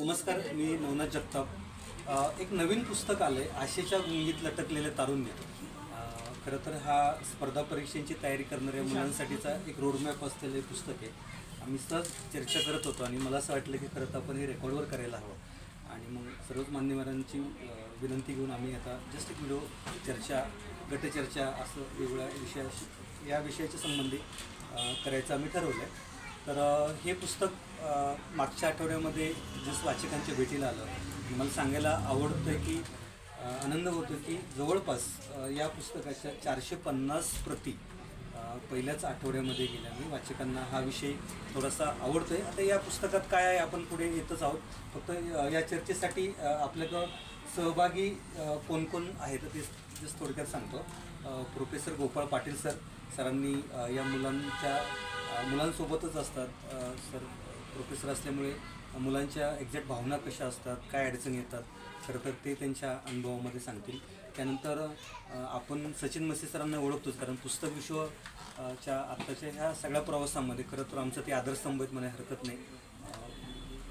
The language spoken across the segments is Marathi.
नमस्कार मी नवनाथ जगताप. एक नवीन पुस्तक आलं आहे आशेच्या गुंगीत लटकलेले तारुण्य खरं तर हा स्पर्धा परीक्षेची तयारी करणाऱ्या मुलांसाठीचा एक रोडमॅप असलेलं पुस्तक आहे. आम्ही सहज चर्चा करत होतो आणि मला असं वाटलं की खरं तर आपण हे रेकॉर्डवर करायला हवं. आणि मग सर्वच मान्यवरांची विनंती घेऊन आम्ही आता जस्ट एक व्हिडिओ चर्चा गटचर्चा असं वेगवेगळ्या विषयाशी या विषयाच्या संबंधी करायचं आम्ही ठरवलं आहे तर हे पुस्तक मागच्या आठवड्यामध्ये जसं वाचकांच्या भेटीला आलं मला सांगायला आवडतं की आनंद होतो की जवळपास या पुस्तकाच्या चारशे पन्नास प्रती पहिल्याच आठवड्यामध्ये गेल्या. मी वाचकांना हा विषय थोडासा आवडतो आहे आता या पुस्तकात काय आहे आपण पुढे येतच आहोत. फक्त या चर्चेसाठी आपल्याकडं सहभागी कोण कोण आहेत ते जस्ट थोडक्यात सांगतो. प्रोफेसर गोपाळ पाटील सर सरांनी या मुलांच्या मुलांसोबतच असतात. सर प्रोफेसर असल्यामुळे मुलांच्या एक्झॅक्ट भावना कशा असतात काय अडचणी येतात खरं तर ते त्यांच्या अनुभवामध्ये सांगतील. त्यानंतर आपण सचिन मसे सरांना ओळखतोच कारण पुस्तक विश्व च्या आत्ताच्या ह्या सगळ्या प्रवासामध्ये खरं तर आमचं ते आदरस्तंभ आहेत म्हणायला हरकत नाही.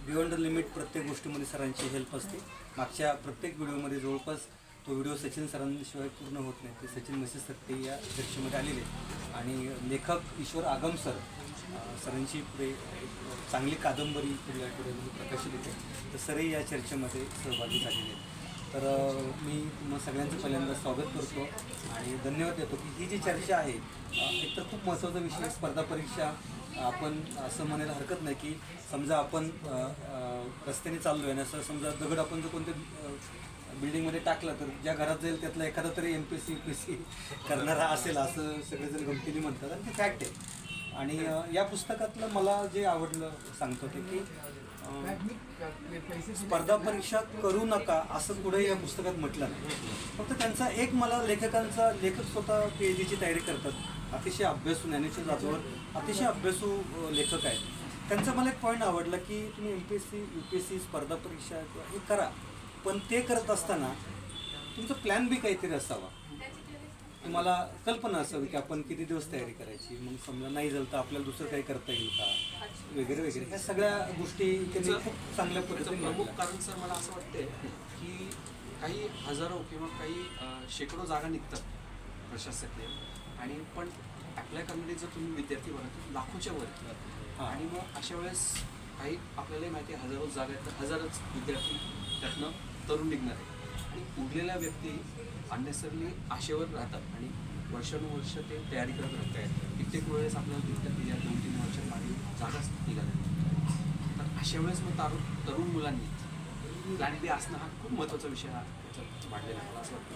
बियॉन्ड द लिमिट प्रत्येक गोष्टीमध्ये सरांची हेल्प असते. मागच्या प्रत्येक व्हिडिओमध्ये जवळपास तो व्हिडिओ सचिन सरांशिवाय पूर्ण होत नाही. ते सचिन मसी सर ते या चर्चेमध्ये आलेले आहेत. आणि लेखक ईश्वर आगम सर सरांची पुढे एक चांगली कादंबरी पुढल्या आठवड्यामध्ये प्रकाशित होते. तर सरही या चर्चेमध्ये सहभागी झालेले आहेत. तर मी तुम्हाला सगळ्यांचं पहिल्यांदा स्वागत करतो आणि धन्यवाद देतो की ही जी चर्चा आहे एक तर खूप महत्त्वाचा विषय स्पर्धा परीक्षा आपण असं म्हणायला हरकत नाही की समजा आपण रस्त्याने चाललो आहे ना असं समजा दगड आपण जर कोणत्या बिल्डिंगमध्ये टाकला तर ज्या घरात जाईल त्यातला एखादा तरी M P C U P C करणारा असेल असं सगळेजण गमतीने म्हणतात. आणि ते फॅक्ट आहे. आणि या पुस्तकातलं मला जे आवडलं सांगतो ते की स्पर्धा परीक्षा करू नका असं पुढे या पुस्तकात म्हटलं नाही. फक्त त्यांचा एक मला लेखकांचा लेखक स्वतः पी एच डीची तयारी करतात. अतिशय अभ्यासू ज्ञानेश्वर जाधवर अतिशय अभ्यासू लेखक आहेत. त्यांचा मला एक पॉईंट आवडला की तुम्ही M P S C U P S C स्पर्धा परीक्षा हे करा. पण ते करत असताना तुमचं प्लॅन बी काहीतरी असावा तुम्हाला कल्पना असावी की आपण किती दिवस तयारी करायची मग समजा नाही झालं तर आपल्याला दुसरं काही करता येईल का वगैरे वगैरे ह्या सगळ्या गोष्टी त्यांनी खूप चांगल्या पद्धतीने प्रमुख मांडल्या. कारण सर मला असं वाटतंय की काही हजारो किंवा काही अं, शेकडो जागा निघतात प्रशासकीय आणि पण अप्लाय करणारे जर तुम्ही विद्यार्थी बघा तर लाखोच्या वर आहेत. हां. आणि मग अशा वेळेस काही आपल्यालाही माहिती आहे हजारो जागा आहेत तर हजारच विद्यार्थी त्यातनं तरुण निघणार. आहे आणि उरलेल्या व्यक्ती अननेसरली आशेवर राहतात आणि वर्षानुवर्ष ते तयारी करत राहत आहेत. कित्येक वेळेस आपल्याला दिसतात की या दोन तीन वर्षात मागे जागाच निघाल्या. तर अशा वेळेस मग तारुण तरुण मुलांनी प्लॅन बी असणं हा खूप महत्त्वाचा विषय हा मांडलेला आहे. मला असं वाटतं.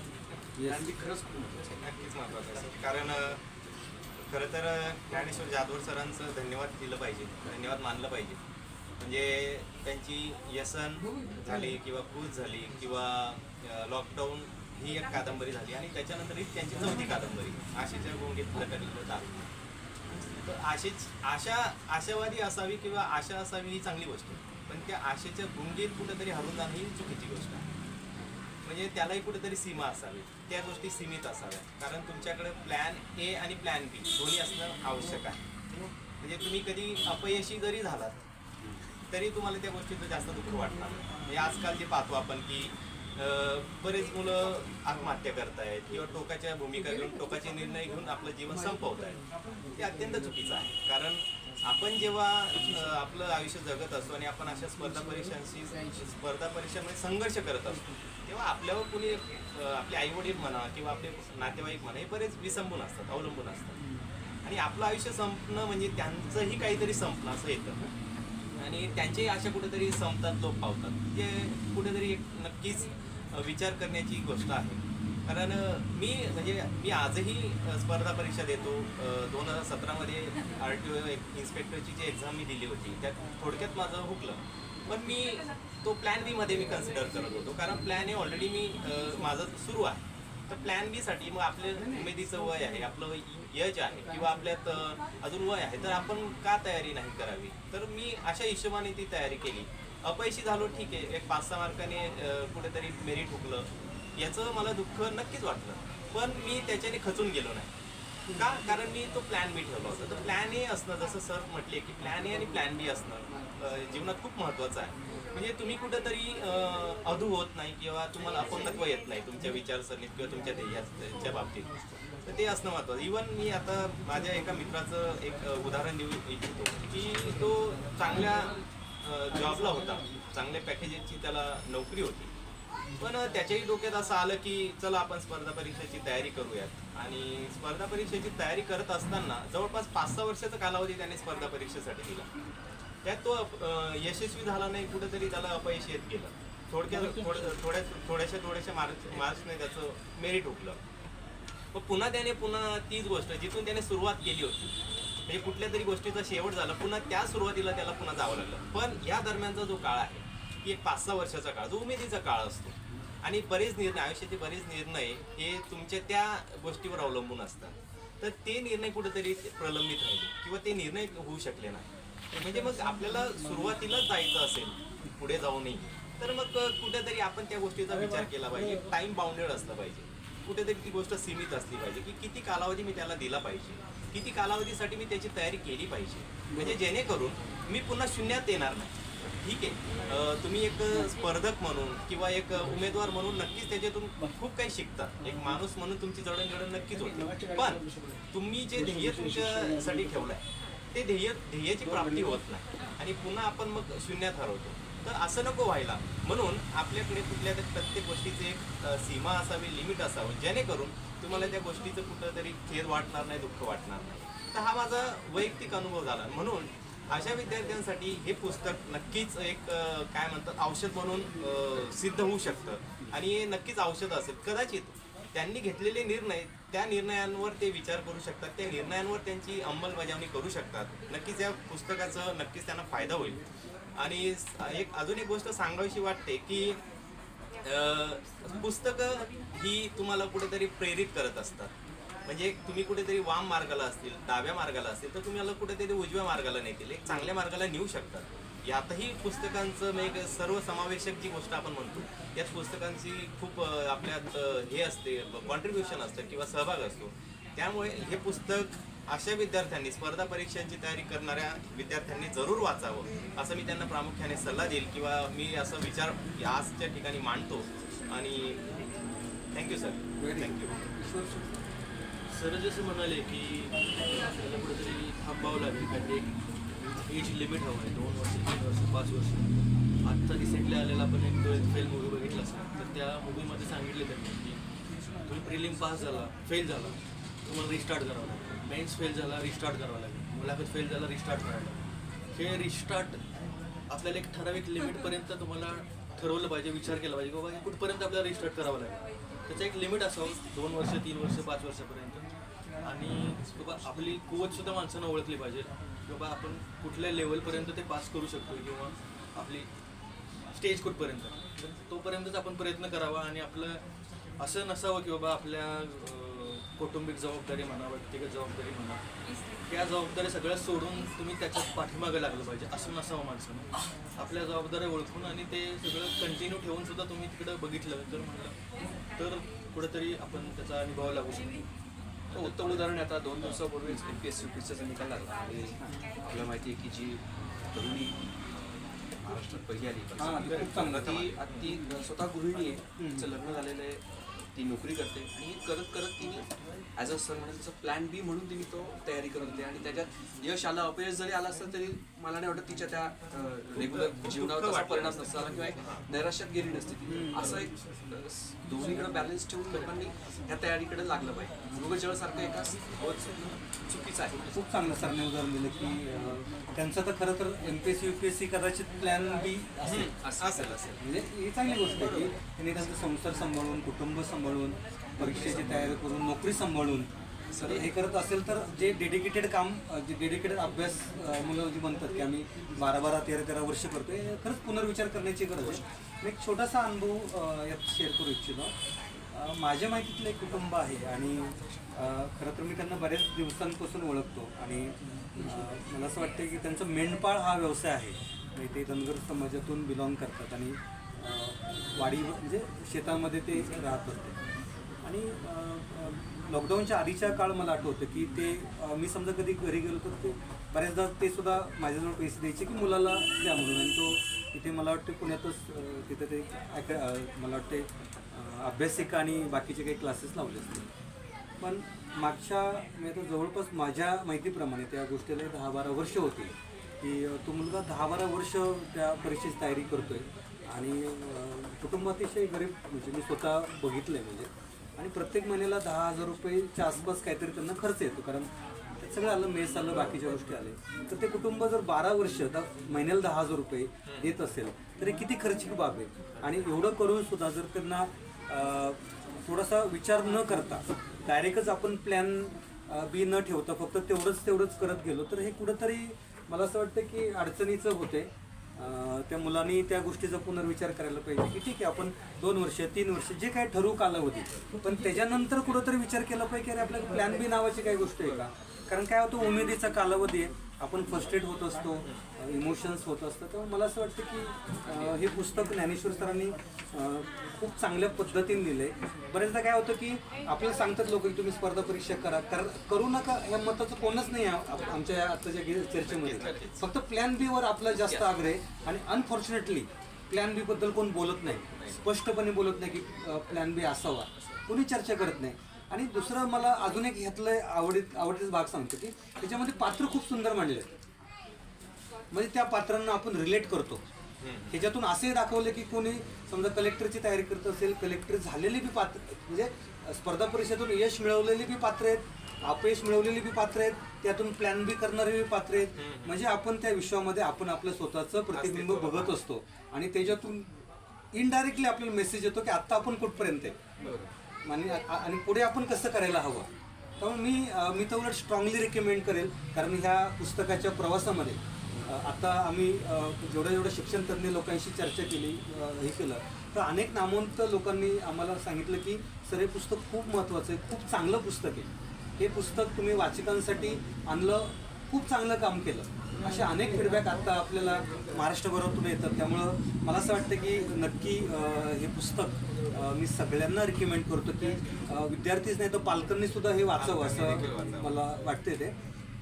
प्लॅन बी खरंच खूप महत्त्वाचा आहे. नक्कीच महत्वाचं आहे. कारण खरं तर ज्ञानेश्वर जाधवर सरांचं धन्यवाद दिलं पाहिजे. धन्यवाद मानलं पाहिजे. म्हणजे त्यांची व्यसन झाली किंवा क्रूज झाली किंवा लॉकडाऊन ही एक कादंबरी झाली आणि त्याच्यानंतर ही त्यांची चौथी कादंबरी आशेच्या गोंडीत लटकलेलं दारू तर आशेच आशा आशावादी असावी किंवा आशा असावी ही चांगली गोष्ट पण त्या आशेच्या गुंगीत कुठेतरी हरून जाणं ही चुकीची गोष्ट आहे. म्हणजे त्यालाही कुठेतरी सीमा असावी. त्या गोष्टी सीमित असाव्या कारण तुमच्याकडे प्लॅन ए आणि प्लॅन बी दोन्ही असणं आवश्यक आहे. म्हणजे तुम्ही कधी अपयशी जरी झालात तरी तुम्हाला त्या गोष्टीचं जास्त दुःख वाटणार. म्हणजे आजकाल जे पाहतो आपण की बरेच मुलं आत्महत्या करतायत किंवा टोकाच्या भूमिका घेऊन टोकाचे निर्णय घेऊन आपलं जीवन संपवत आहेत ते अत्यंत चुकीचं आहे. कारण आपण जेव्हा आपलं आयुष्य जगत असतो आणि आपण अशा स्पर्धा परीक्षांशी स्पर्धा परीक्षांमध्ये संघर्ष करत असतो तेव्हा आपल्यावर कुणी आपले आपले आईवडील म्हणा किंवा आपले नातेवाईक म्हणा हे बरेच विसंबून असतात अवलंबून असतात. आणि आपलं आयुष्य संपणं म्हणजे त्यांचंही काहीतरी संपणं असं येतं. आणि त्यांच्याही आशा कुठेतरी संपतात लोक पावतात. जे कुठेतरी एक नक्कीच विचार करण्याची गोष्ट आहे. कारण मी म्हणजे मी आजही स्पर्धा परीक्षा देतो. दोन हजार सतरामध्ये आर टी ओ इन्स्पेक्टरची जी एक्झाम मी दिली होती त्यात थोडक्यात माझं हुकलं. पण मी तो प्लॅन बीमध्ये मी कन्सिडर करत होतो. कारण प्लॅन हे ऑलरेडी मी माझं सुरू आहे. तर प्लॅन बी साठी मग आपल्या उमेदीचं वय आहे आपलं यज आहे किंवा आपल्यात अजून वय आहे तर आपण का तयारी नाही करावी? तर मी अशा हिशोबाने ती तयारी केली. अपयशी झालो ठीक आहे. एक पाच सहा मार्काने कुठेतरी मेरिट हुकलं. याचं मला दुःख नक्कीच वाटलं. पण मी त्याच्याने खचून गेलो नाही. का? कारण मी तो प्लॅन बी ठेवला होता. तर प्लॅन ए असणं जसं सर म्हटले की प्लॅन ए आणि प्लॅन बी असणं जीवनात खूप महत्वाचं आहे. म्हणजे तुम्ही कुठंतरी अधू होत नाही किंवा तुम्हाला अपंगत्व येत नाही तुमच्या विचारसरणीत किंवा तुमच्या ध्येयाच्या बाबतीत. तर ते असणं महत्त्वाचं. इवन मी आता माझ्या एका मित्राचं एक उदाहरण देऊ इच्छितो की तो चांगल्या जॉबला होता. चांगल्या पॅकेजेसची त्याला नोकरी होती. पण त्याच्याही डोक्यात असं आलं की चला आपण स्पर्धा परीक्षेची तयारी करूयात. आणि स्पर्धा परीक्षेची तयारी करत असताना जवळपास पाच सहा वर्षाचा कालावधी त्याने स्पर्धा परीक्षेसाठी दिला. त्यात तो यशस्वी झाला नाही कुठेतरी त्याला अपयश येत गेलं. थोडक्यात थोड्या थोड्या थोड्याशा थोड्याशा मार्क मार्क्सने त्याचं मेरिट उठलं मग पुन्हा त्याने पुन्हा तीच गोष्ट जिथून त्याने सुरुवात केली होती म्हणजे कुठल्या तरी गोष्टीचा शेवट झाला पुन्हा त्या सुरुवातीला त्याला पुन्हा जावं लागलं. पण या दरम्यानचा जो काळ आहे की एक पाच सहा वर्षाचा काळ जो उमेदीचा काळ असतो आणि बरेच निर्णय आयुष्याचे बरेच निर्णय हे तुमच्या त्या गोष्टीवर अवलंबून असतात. तर ते निर्णय कुठेतरी प्रलंबित राहिले किंवा ते निर्णय होऊ शकले नाही. म्हणजे मग आपल्याला सुरुवातीलाच जायचं असेल पुढे जाऊ नये तर मग कुठेतरी आपण त्या गोष्टीचा विचार केला पाहिजे. टाइम बाउंडेड असलं पाहिजे. कुठेतरी ती गोष्ट सीमित असली पाहिजे की किती कालावधी मी त्याला दिला पाहिजे. किती कालावधीसाठी मी त्याची तयारी केली पाहिजे. म्हणजे जेणेकरून मी पुन्हा शून्यात येणार नाही. ठीक आहे? तुम्ही एक स्पर्धक म्हणून किंवा एक उमेदवार म्हणून नक्कीच त्याच्यातून खूप काही शिकता. एक माणूस म्हणून तुमची जडणघडण नक्कीच होते. पण तुम्ही जे ध्येय तुमच्यासाठी ठेवलंय ते ध्येय ध्येयाची प्राप्ती होत नाही. आणि पुन्हा आपण मग शून्यात हरवतो. तर असं नको व्हायला. म्हणून आपल्याकडे कुठल्या तरी प्रत्येक गोष्टीची एक सीमा असावी लिमिट असावं. जेणेकरून तुम्हाला त्या गोष्टीचं कुठं तरी खेद वाटणार नाही दुःख वाटणार नाही. तर हा माझा वैयक्तिक अनुभव झाला. म्हणून अशा विद्यार्थ्यांसाठी हे पुस्तक नक्कीच एक काय म्हणतात औषध म्हणून सिद्ध होऊ शकतं. आणि हे नक्कीच औषध असेल. कदाचित त्यांनी घेतलेले निर्णय त्या निर्णयांवर ते विचार करू शकतात. त्या निर्णयांवर त्यांची अंमलबजावणी करू शकतात. नक्कीच या पुस्तकाचं नक्कीच त्यांना फायदा होईल. आणि एक अजून एक गोष्ट सांगावीशी वाटते की पुस्तकं ही तुम्हाला कुठेतरी प्रेरित करत असतात. म्हणजे तुम्ही कुठेतरी वाम मार्गाला असतील डाव्या मार्गाला असतील तर तुम्हाला कुठेतरी उजव्या मार्गाला नेतील. एक चांगल्या मार्गाला नेऊ शकतात. यातही पुस्तकांचं म्हणजे एक सर्व समावेशक जी गोष्ट आपण म्हणतो याच पुस्तकांची खूप आपल्यात हे असते कॉन्ट्रीब्युशन असतं किंवा सहभाग असतो त्यामुळे हे पुस्तक अशा विद्यार्थ्यांनी स्पर्धा परीक्षांची तयारी करणाऱ्या विद्यार्थ्यांनी जरूर वाचावं असं मी त्यांना प्रामुख्याने सल्ला देईल किंवा मी असं विचार आजच्या ठिकाणी मांडतो आणि थँक्यू सर थँक्यू सर जसं म्हणाले की आपल्याला कुठेतरी थांबावं लागेल एज लिमिट हवं आहे दोन वर्ष तीन वर्ष पाच वर्ष. आत्ता रिसेंटली आलेला आपण एक फेल मूवी बघितला असेल तर त्या मूवीमध्ये सांगितले त्यांनी की तुम्ही प्रिलिम पास झाला फेल झाला तुम्हाला रिस्टार्ट करावं लागेल. मेन्स फेल झाला रिस्टार्ट करावं लागेल. मुलाखत फेल झाला रिस्टार्ट करावं लागेल. हे रिस्टार्ट आपल्याला एक ठराविक लिमिटपर्यंत तुम्हाला ठरवलं पाहिजे विचार केला पाहिजे बाबा हे कुठपर्यंत आपल्याला रिस्टार्ट करावं लागेल. त्याचं एक लिमिट असावं दोन वर्ष तीन वर्ष पाच वर्षापर्यंत. आणि बाबा आपली कुवतसुद्धा माणसानं ओळखली पाहिजे. बाबा आपण कुठल्या लेवलपर्यंत ते पास करू शकतो किंवा आपली स्टेज कुठपर्यंत. तर तोपर्यंतच आपण प्रयत्न करावा आणि आपलं असं नसावं की बाबा आपल्या कौटुंबिक जबाबदारी म्हणा व्यक्तिगत जबाबदारी म्हणा त्या जबाबदाऱ्या सगळ्या सोडून तुम्ही त्याच्यात पाठीमागं लागलं पाहिजे असं नसावं माणसानं. आपल्या जबाबदाऱ्या ओळखून आणि ते सगळं कंटिन्यू ठेवून सुद्धा तुम्ही तिकडं बघितलं तर म्हणलं तर कुठंतरी आपण त्याचा अनुभव लागू शकतो. उत्तम उदाहरण आता दोन दिवसापूर्वीच एम पी एस सी पीचा निकाल लागला. आणि आपल्याला माहिती आहे की जी तरुणी महाराष्ट्रात पहिली आली. ती स्वतः गृहिणी आहे. तिचं लग्न झालेलं आहे. ती नोकरी करते आणि हे करत करत तिने ॲज अ सर म्हणून तिचा प्लॅन बी म्हणून तिने तो तयारी करत होते. आणि त्याच्यात यश आलं अपयश जरी आलं असतं तरी मला नाही वाटत तिच्या त्या रेग्युलर जीवनावर तसा परिणाम नसता आला किंवा एक नैराश्यात गेली नसती ती. असं एक दोन्हीकडे बॅलन्स ठेवून लोकांनी ह्या तयारीकडे लागलं पाहिजे. मृगजळसारखं एका चुकीचं आहे. खूप चांगलं सरने उदाहरण दिलं की त्यांचं तर खरं तर M P S C U P S C कदाचित प्लॅन बी असेल. असं असेल असेल. म्हणजे ही चांगली गोष्ट आहे की त्यांनी त्यांचा संसार सांभाळून कुटुंब सांभाळून परीक्षेची तयारी करून नोकरी सांभाळून हे करत असेल तर जे डेडिकेटेड काम जे डेडिकेटेड अभ्यास मुलं जी म्हणतात की आम्ही बारा बारा तेरा तेरा वर्ष करतोय हे खरंच पुनर्विचार करण्याची गरज आहे. एक छोटासा अनुभव यात शेअर करू इच्छितो. माझ्या माहितीतलं एक कुटुंब आहे आणि खरं तर मी त्यांना बऱ्याच दिवसांपासून ओळखतो आणि मला असं वाटतं की त्यांचा मेंढपाळ हा व्यवसाय आहे. म्हणजे ते धनगर समाजातून बिलॉंग करतात आणि वाडी म्हणजे शेतामध्ये ते राहत होते. आणि लॉकडाऊनच्या आधीच्या काळ मला आठवतं की ते मी समजा कधी घरी गेलो तर ते बऱ्याचदा ते सुद्धा माझ्याजवळ पैसे द्यायचे की मुलाला द्या म्हणून. आणि तो इथे मला वाटते पुण्यातच तिथे ते मला वाटते अभ्यासिका आणि बाकीचे काही क्लासेस लावले असतील. पण मागच्या म्हणजे जवळपास माझ्या माहितीप्रमाणे त्या गोष्टीला दहा बारा वर्ष होती. की तो मुलगा दहा बारा वर्ष त्या परीक्षेची तयारी करतोय. आणि कुटुंब अतिशय गरीब म्हणजे मी स्वतः बघितलं आहे म्हणजे. आणि प्रत्येक महिन्याला दहा हजार रुपयेच्या आसपास काहीतरी त्यांना खर्च येतो. कारण सगळं आलं मेस आलं बाकीच्या गोष्टी आले तर ते कुटुंब जर बारा वर्ष द- महिन्याला दहा हजार रुपये देत असेल तर हे किती खर्चिक बाब आहे? आणि एवढं करून सुद्धा जर त्यांना थोडासा विचार न करता डायरेक्टच आपण प्लॅन बी न ठेवता फक्त तेवढंच तेवढंच करत गेलो तर हे कुठंतरी मला असं वाटतं की अडचणीचं होते. त्या मुलांनी त्या गोष्टीचा पुनर्विचार करायला पाहिजे की ठीक आहे आपण दोन वर्ष तीन वर्ष जे काही ठरवू कालावधी पण त्याच्यानंतर कुठंतरी विचार केला पाहिजे की अरे आपल्याला प्लॅन बी नावाची काही गोष्ट आहे का? कारण काय होतं उमेदीचा कालावधी आहे. आपण फर्स्ट एड होत असतो इमोशन्स होत असतं तर मला असं वाटतं की हे पुस्तक ज्ञानेश्वर सरांनी खूप चांगल्या पद्धतीने लिहिलंय. बरेचदा काय होतं की आपल्याला सांगतात लोक की तुम्ही स्पर्धा परीक्षा करा. कर करू नका या मताचं कोणच नाही आहे आमच्या या आताच्या चर्चेमध्ये. फक्त प्लॅन बीवर आपला जास्त आग्रह आहे आणि अनफॉर्च्युनेटली प्लॅन बी बद्दल कोण बोलत नाही. स्पष्टपणे बोलत नाही की प्लॅन बी असावा. कोणी चर्चा करत नाही. आणि दुसरं मला अजून एक ह्यातलं आवडीत आवडीचा भाग सांगतो की त्याच्यामध्ये पात्र खूप सुंदर मांडले म्हणजे त्या पात्रांना आपण रिलेट करतो. ह्याच्यातून असे दाखवले की कोणी समजा कलेक्टरची तयारी करत असेल कलेक्टर झालेली बी पात्र म्हणजे स्पर्धा परीक्षेतून यश मिळवलेली बी पात्र आहेत अपयश मिळवलेली बी पात्र आहेत त्यातून प्लॅन बी करणारे बी पात्र आहेत. म्हणजे आपण त्या विश्वामध्ये आपण आपलं स्वतःचं प्रतिबिंब बघत असतो. आणि त्याच्यातून इनडायरेक्टली आपल्याला मेसेज येतो की आत्ता आपण कुठपर्यंत आहे. आणि आणि पुढे आपण कसं करायला हवं? त्यामुळे मी मी तर उलट स्ट्रॉंगली रिकमेंड करेल कारण ह्या पुस्तकाच्या प्रवासामध्ये आता आम्ही जेवढं जेवढं शिक्षण तज्ज्ञ लोकांशी चर्चा केली हे केलं तर अनेक नामवंत लोकांनी आम्हाला सांगितलं की सर हे पुस्तक खूप महत्त्वाचं आहे खूप चांगलं पुस्तक आहे. हे पुस्तक तुम्ही वाचकांसाठी आणलं खूप चांगलं काम केलं. असे अनेक फीडबॅक आता आपल्याला महाराष्ट्रभरातून येतात. त्यामुळं मला असं वाटतं की नक्की हे पुस्तक मी सगळ्यांना रिकमेंड करतो की विद्यार्थीच नाही तर पालकांनी सुद्धा हे वाचावं असं मला वाटते ते.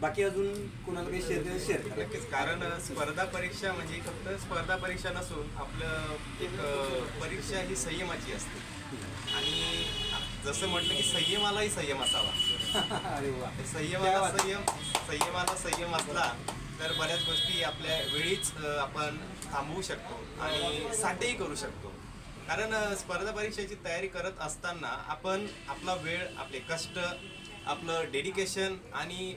बाकी अजून कोणाला काही शेअर शेअर करा. नक्कीच. कारण स्पर्धा परीक्षा म्हणजे फक्त स्पर्धा परीक्षा नसून आपलं एक परीक्षा ही संयमाची असते. आणि जसं म्हटलं की संयमालाही संयम असावा. अरे वा. संयमाला संयम संयमाला संयम असला तर बऱ्याच गोष्टी आपल्या वेळीच आपण थांबवू शकतो आणि साध्यही करू शकतो. कारण स्पर्धा परीक्षेची तयारी करत असताना आपण आपला वेळ आपले कष्ट आपलं डेडिकेशन आणि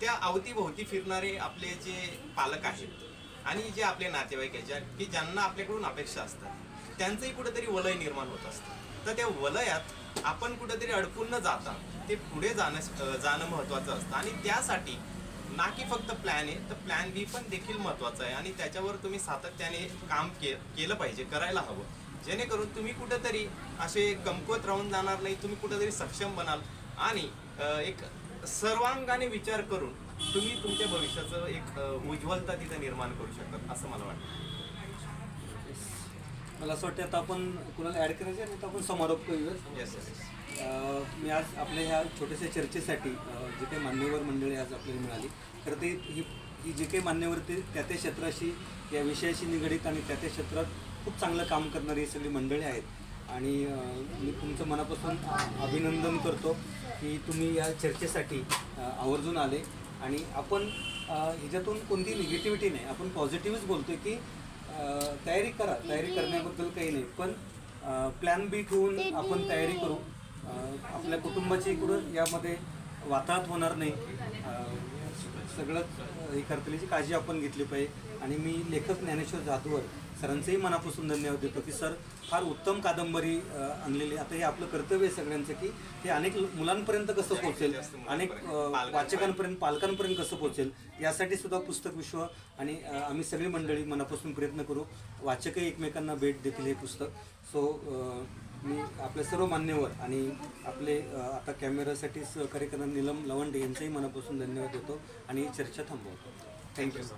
त्या अवतीभोवती फिरणारे आपले जे पालक आहेत आणि जे आपले नातेवाईक आहेत की ज्यांना आपल्याकडून अपेक्षा असतात त्यांचंही कुठेतरी वलय निर्माण होत असतं. तर त्या वलयात आपण कुठेतरी अडकून न जाता ते पुढे जाणं जाणं महत्त्वाचं असतं आणि त्यासाठी ना की फक्त प्लॅन आहे तर प्लॅन बी पण देखील महत्त्वाचं आहे आणि त्याच्यावर तुम्ही सातत्याने काम के केलं पाहिजे करायला हवं. जेणेकरून तुम्ही कुठेतरी असे कमकुवत राहून जाणार नाही तुम्ही कुठेतरी सक्षम बनाल आणि एक सर्वांगाने विचार करून तुम्ही तुमच्या भविष्याचं एक उज्ज्वलता तिथे निर्माण करू शकतात असं मला वाटतं. मला असं वाटतं आता आपण कुणाला ॲड करायचं तर आपण समारोप करूया. येस येस मी आज आपल्या ह्या छोट्याशा चर्चेसाठी जे काही मान्यवर मंडळी आज आपल्याला मिळाली तर ते ही ही जे काही मान्यवर ते त्या त्या क्षेत्राशी या विषयाशी निगडीत आणि त्या त्या क्षेत्रात खूप चांगलं काम करणारी ही सगळी मंडळी आहेत. आणि मी तुमचं मनापासून अभिनंदन करतो की तुम्ही या चर्चेसाठी आवर्जून आले. आणि आपण ह्याच्यातून कोणती निगेटिव्हिटी नाही आपण पॉझिटिव्हच बोलतोय की तयारी करा. तयारी करण्याबद्दल काही नाही पण प्लॅन बी ठेवून आपण तयारी करू. आपल्या कुटुंबाची इकडं यामध्ये वाताहत होणार नाही. सगळं सगळंच हे करतलीची काळजी आपण घेतली पाहिजे. आणि मी लेखक ज्ञानेश्वर जाधवर सरांचंही मनापासून धन्यवाद देतो की सर फार उत्तम कादंबरी आणलेली. आता हे आपलं कर्तव्य आहे सगळ्यांचं की हे अनेक मुलांपर्यंत कसं पोहोचेल? अनेक वाचकांपर्यंत पालकांपर्यंत कसं पोहोचेल? यासाठी सुद्धा पुस्तक विश्व आणि आम्ही सगळी मंडळी मनापासून प्रयत्न करू. वाचकही एकमेकांना भेट देतील हे पुस्तक. सो मी आपले सर्व मान्यवर आणि आपले आता कॅमेरासाठी सहकार्य करणारे निलम लवंडे यांचंही मनापासून धन्यवाद देतो आणि चर्चा थांबवतो. Thank you sir